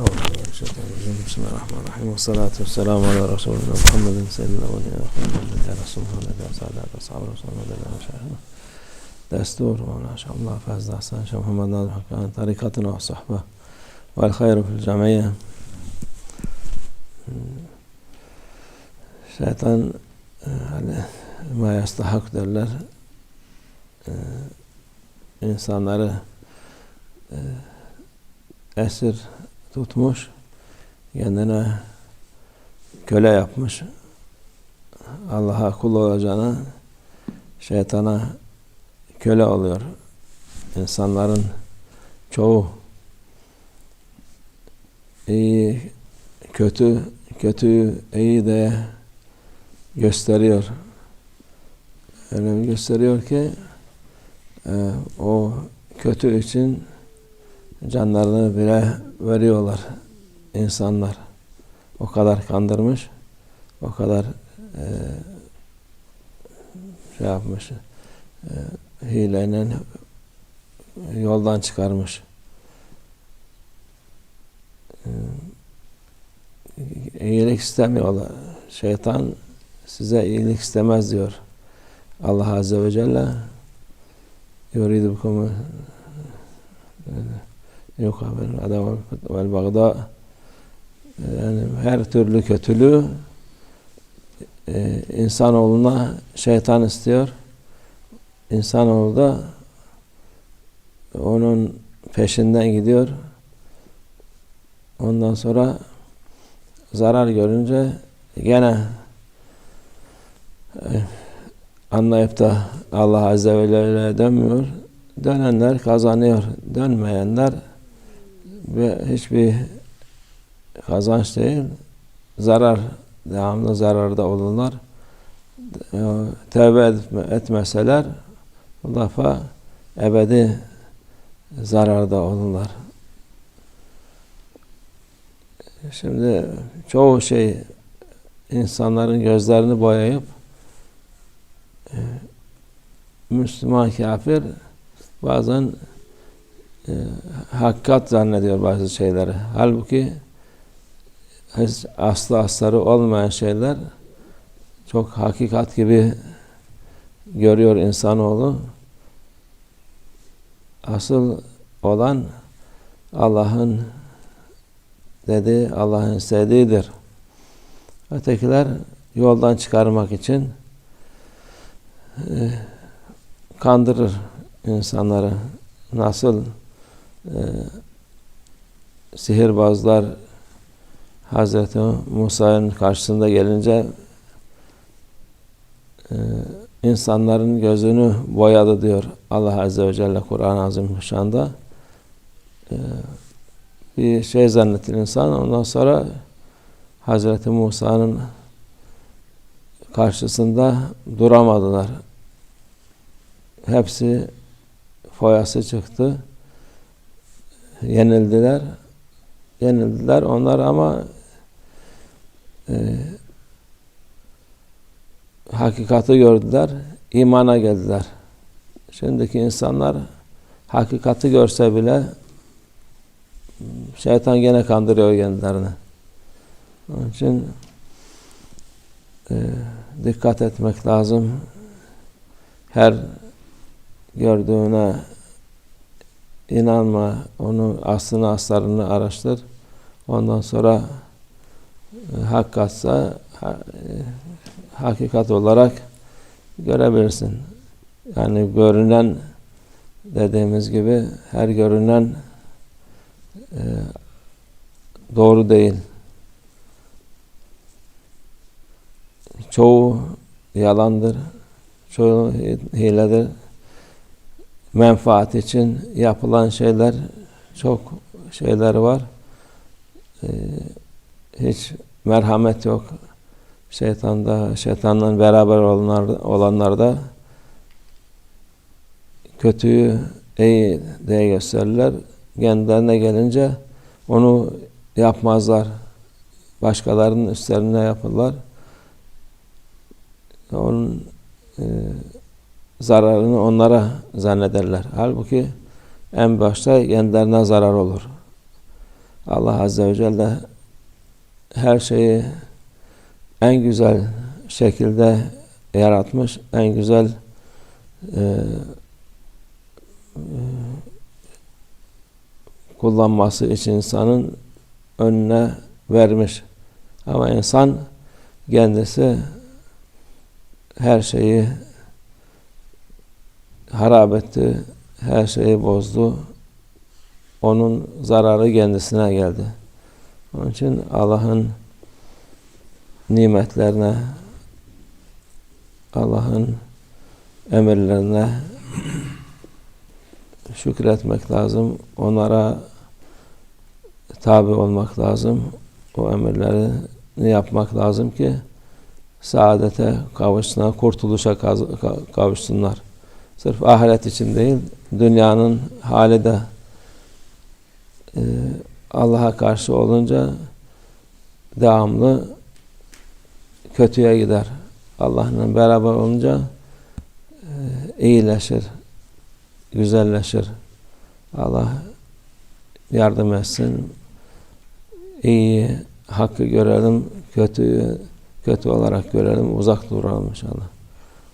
بسم الله الرحمن الرحيم والصلاة والسلام على رسول الله محمد سيد الأولين والآخرين الذي على الصلاة والذي على أصحاب رسول الله الذي على دستور مولانا شاء الله فاز أحسن شيخ محمد ناظر عن طريقتنا والصحبة والخير في الجمعية الشيطان ما yastahakkı derler. Ee, insanları e, tutmuş, kendine köle yapmış. Allah'a kul olacağına şeytana köle oluyor. İnsanların çoğu iyi, kötü, kötüyü iyi de gösteriyor. Öyle gösteriyor ki e, o kötü için canlarını bile veriyorlar insanlar. O kadar kandırmış, o kadar e, şey yapmış, e, hileyle yoldan çıkarmış. E, iyilik istemiyorlar. Şeytan size iyilik istemez diyor. Allah Azze ve Celle yuridu bikum yok haberin adam vel bagda yani her türlü kötülüğü e, insanoğluna şeytan istiyor. İnsanoğlu da onun peşinden gidiyor. Ondan sonra zarar görünce gene e, anlayıp da Allah Azze ve Celle'ye dönmüyor. Dönenler kazanıyor. Dönmeyenler ve hiçbir kazanç değil, zarar, devamlı zararda olurlar. Tevbe etmeseler bu defa ebedi zararda olurlar. Şimdi çoğu şey insanların gözlerini boyayıp e, Müslüman kafir bazen e, hakikat zannediyor bazı şeyleri. Halbuki hiç aslı asları olmayan şeyler çok hakikat gibi görüyor insanoğlu. Asıl olan Allah'ın dediği, Allah'ın istediğidir. Ötekiler yoldan çıkarmak için e, kandırır insanları. Nasıl e, sihirbazlar Hazreti Musa'nın karşısında gelince e, insanların gözünü boyadı diyor Allah Azze ve Celle Kur'an-ı Azimüşşan'da. E, bir şey zannettin insan ondan sonra Hazreti Musa'nın karşısında duramadılar. Hepsi foyası çıktı. Yenildiler. Yenildiler onlar ama e, hakikati gördüler, imana geldiler. Şimdiki insanlar hakikati görse bile şeytan gene kandırıyor kendilerini. Onun için e, dikkat etmek lazım. Her gördüğüne inanma, onu aslını aslarını araştır. Ondan sonra e, hakikatsa ha, e, hakikat olarak görebilirsin. Yani görünen dediğimiz gibi her görünen e, doğru değil. Çoğu yalandır, çoğu hiledir. Menfaat için yapılan şeyler çok şeyler var. Ee, hiç merhamet yok. Şeytanda, şeytanla beraber olanlar, olanlarda kötüyü iyi diye gösterirler. Kendilerine gelince onu yapmazlar. Başkalarının üstlerine yapırlar. Onun e, zararını onlara zannederler. Halbuki en başta kendilerine zarar olur. Allah Azze ve Celle her şeyi en güzel şekilde yaratmış, en güzel e, e, kullanması için insanın önüne vermiş. Ama insan kendisi her şeyi harap etti, her şeyi bozdu. Onun zararı kendisine geldi. Onun için Allah'ın nimetlerine, Allah'ın emirlerine şükretmek lazım. Onlara tabi olmak lazım. O emirlerini yapmak lazım ki saadete kavuşsunlar, kurtuluşa kavuşsunlar. Sırf ahiret için değil, dünyanın hali de e, Allah'a karşı olunca devamlı kötüye gider. Allah'la beraber olunca e, iyileşir, güzelleşir. Allah yardım etsin. İyi, hakkı görelim, kötüyü kötü olarak görelim, uzak duralım inşallah.